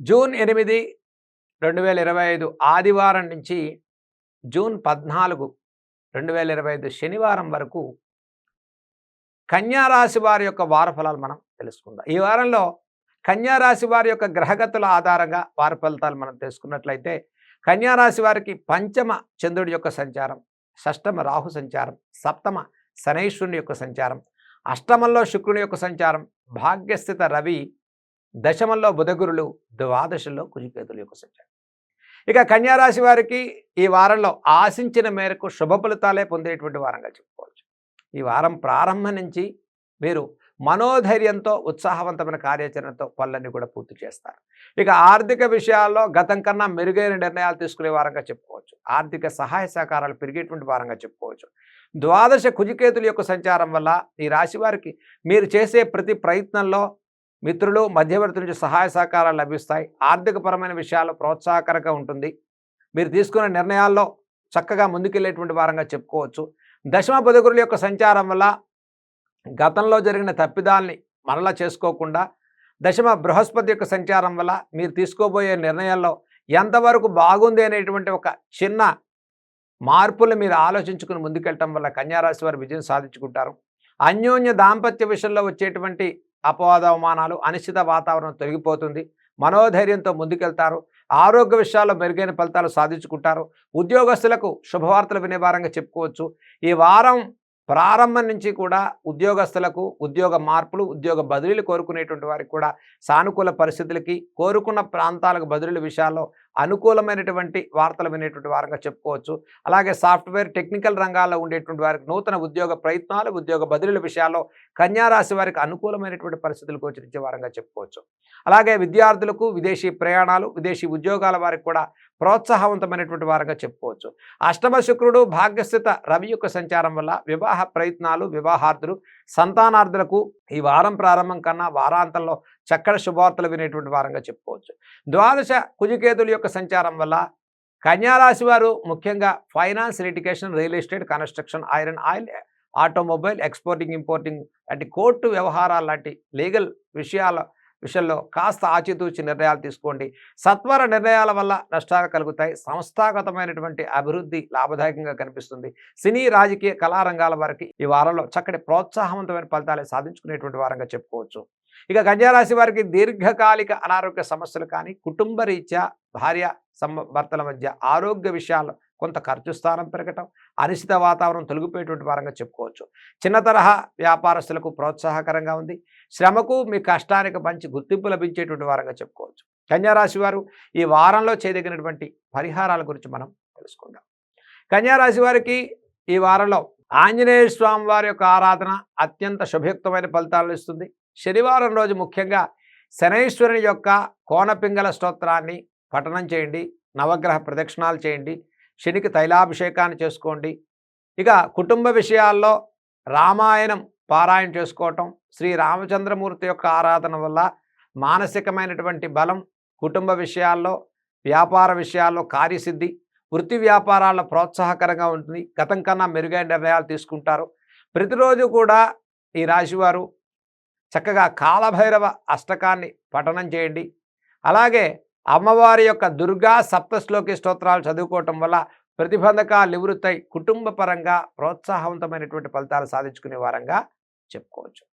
June ఎనిమిది రెండు వేల ఇరవై ఐదు ఆదివారం నుంచి జూన్ పద్నాలుగు రెండు వేల ఇరవై ఐదు శనివారం వరకు కన్యారాశి వారి యొక్క వారఫలాలు మనం తెలుసుకుందాం. ఈ వారంలో కన్యారాశి వారి యొక్క గ్రహగతుల ఆధారంగా వార ఫలితాలు మనం తెలుసుకున్నట్లయితే కన్యారాశి వారికి పంచమ చంద్రుడి యొక్క సంచారం షష్టమ రాహు సంచారం సప్తమ శనైశ్వరుని యొక్క సంచారం అష్టమంలో శుక్రుని యొక్క సంచారం భాగ్యస్థిత రవి దశమంలో బుధగురులు ద్వాదశంలో కుజికేతుల యొక్క సంచారం. ఇక కన్యారాశి వారికి ఈ వారంలో ఆశించిన మేరకు శుభ ఫలితాలే పొందేటువంటి వారంగా చెప్పుకోవచ్చు. ఈ వారం ప్రారంభం నుంచి మీరు మనోధైర్యంతో ఉత్సాహవంతమైన కార్యాచరణతో పనులన్నీ కూడా పూర్తి చేస్తారు. ఇక ఆర్థిక విషయాల్లో గతం కన్నా మెరుగైన నిర్ణయాలు తీసుకునే వారంగా చెప్పుకోవచ్చు. ఆర్థిక సహాయ సహకారాలు పెరిగేటువంటి వారంగా చెప్పుకోవచ్చు. ద్వాదశ కుజికేతుల యొక్క సంచారం వల్ల ఈ రాశి వారికి మీరు చేసే ప్రతి ప్రయత్నంలో మిత్రులు మధ్యవర్తి నుంచి సహాయ సహకారాలు లభిస్తాయి. ఆర్థికపరమైన విషయాలు ప్రోత్సాహకరంగా ఉంటుంది. మీరు తీసుకున్న నిర్ణయాల్లో చక్కగా ముందుకెళ్ళేటువంటి వారంగా చెప్పుకోవచ్చు. దశమ బుధగురుల యొక్క సంచారం వల్ల గతంలో జరిగిన తప్పిదాల్ని మరలా చేసుకోకుండా దశమ బృహస్పతి యొక్క సంచారం వల్ల మీరు తీసుకోబోయే నిర్ణయాల్లో ఎంతవరకు బాగుంది అనేటువంటి ఒక చిన్న మార్పులు మీరు ఆలోచించుకుని ముందుకెళ్ళటం వల్ల కన్యారాశి వారు విజయం సాధించుకుంటారు. అన్యోన్య దాంపత్య విషయంలో వచ్చేటువంటి అపవాదవమానాలు అనిశ్చిత వాతావరణం తొలగిపోతుంది. మనోధైర్యంతో ముందుకెళ్తారు. ఆరోగ్య విషయాల్లో మెరుగైన ఫలితాలు సాధించుకుంటారు. ఉద్యోగస్తులకు శుభవార్తలు వినే వారంగా చెప్పుకోవచ్చు. ఈ వారం ప్రారంభం నుంచి కూడా ఉద్యోగస్తులకు ఉద్యోగ మార్పులు ఉద్యోగ బదిలీలు కోరుకునేటువంటి వారికి కూడా సానుకూల పరిస్థితులకి కోరుకున్న ప్రాంతాలకు బదిలీల విషయాల్లో అనుకూలమైనటువంటి వార్తలు వినేటువంటి వారంగా చెప్పుకోవచ్చు. అలాగే సాఫ్ట్వేర్ టెక్నికల్ రంగాల్లో ఉండేటువంటి వారికి నూతన ఉద్యోగ ప్రయత్నాలు ఉద్యోగ బదిలీల విషయాల్లో కన్యారాశి వారికి అనుకూలమైనటువంటి పరిస్థితులు గోచరించే వారంగా చెప్పుకోవచ్చు. అలాగే విద్యార్థులకు విదేశీ ప్రయాణాలు విదేశీ ఉద్యోగాల వారికి కూడా ప్రోత్సాహవంతమైనటువంటి వారంగా చెప్పుకోవచ్చు. అష్టమ శుక్రుడు భాగ్యస్థిత రవి యొక్క సంచారం వల్ల వివాహ ప్రయత్నాలు వివాహార్థులు సంతానార్థులకు ఈ వారం ప్రారంభం కన్నా వారాంతంలో చక్కటి శుభవార్తలు వినేటువంటి వారంగా చెప్పుకోవచ్చు. ద్వాదశ కుజికేతుల యొక్క సంచారం వల్ల కన్యారాశి వారు ముఖ్యంగా finance litigation real estate construction iron oil automobile exporting importing లాంటి కోర్టు వ్యవహారాలు లాంటి లీగల్ విషయాల విషయంలో కాస్త ఆచితూచి నిర్ణయాలు తీసుకోండి. సత్వర నిర్ణయాల వల్ల నష్టాలు కలుగుతాయి. సంస్థాగతమైనటువంటి అభివృద్ధి లాభదాయకంగా కనిపిస్తుంది. సినీ రాజకీయ కళారంగాల వారికి ఈ వారంలో చక్కటి ప్రోత్సాహవంతమైన ఫలితాలు సాధించుకునేటువంటి వారంగా చెప్పుకోవచ్చు. ఇక గంజారాశి వారికి దీర్ఘకాలిక అనారోగ్య సమస్యలు కానీ కుటుంబ రీత్యా భార్య భర్తల మధ్య ఆరోగ్య విషయాలు కొంత ఖర్చు స్థానం పెరగటం అనిశ్చిత వాతావరణం తొలగిపోయేటువంటి వారంగా చెప్పుకోవచ్చు. చిన్న తరహా వ్యాపారస్తులకు ప్రోత్సాహకరంగా ఉంది. శ్రమకు మీ కష్టానికి మంచి గుర్తింపు లభించేటువంటి వారంగా చెప్పుకోవచ్చు. కన్యారాశి వారు ఈ వారంలో చేయదగినటువంటి పరిహారాల గురించి మనం తెలుసుకుందాం. కన్యారాశి వారికి ఈ వారంలో ఆంజనేయ స్వామి వారి యొక్క ఆరాధన అత్యంత శుభయుక్తమైన ఫలితాలను ఇస్తుంది. శనివారం రోజు ముఖ్యంగా శనైశ్వరుని యొక్క కోనపింగళ స్తోత్రాన్ని పఠనం చేయండి. నవగ్రహ ప్రదక్షిణాలు చేయండి. శనికి తైలాభిషేకాన్ని చేసుకోండి. ఇక కుటుంబ విషయాల్లో రామాయణం పారాయణ చేసుకోవటం శ్రీ రామచంద్రమూర్తి యొక్క ఆరాధన వల్ల మానసికమైనటువంటి బలం కుటుంబ విషయాల్లో వ్యాపార విషయాల్లో కార్యసిద్ధి వృత్తి వ్యాపారాల్లో ప్రోత్సాహకరంగా ఉంటుంది. గతం కన్నా మెరుగైన నిర్ణయాలు తీసుకుంటారు. ప్రతిరోజు కూడా ఈ రాశివారు చక్కగా కాలభైరవ అష్టకాన్ని పఠనం చేయండి. అలాగే అమ్మవారి యొక్క దుర్గా సప్తశ్లోకి స్తోత్రాలు చదువుకోవటం వల్ల ప్రతిబంధకాలు నివృత్తై కుటుంబ పరంగా ప్రోత్సాహవంతమైనటువంటి ఫలితాలు సాధించుకునే వారంగా చెప్పుకోవచ్చు.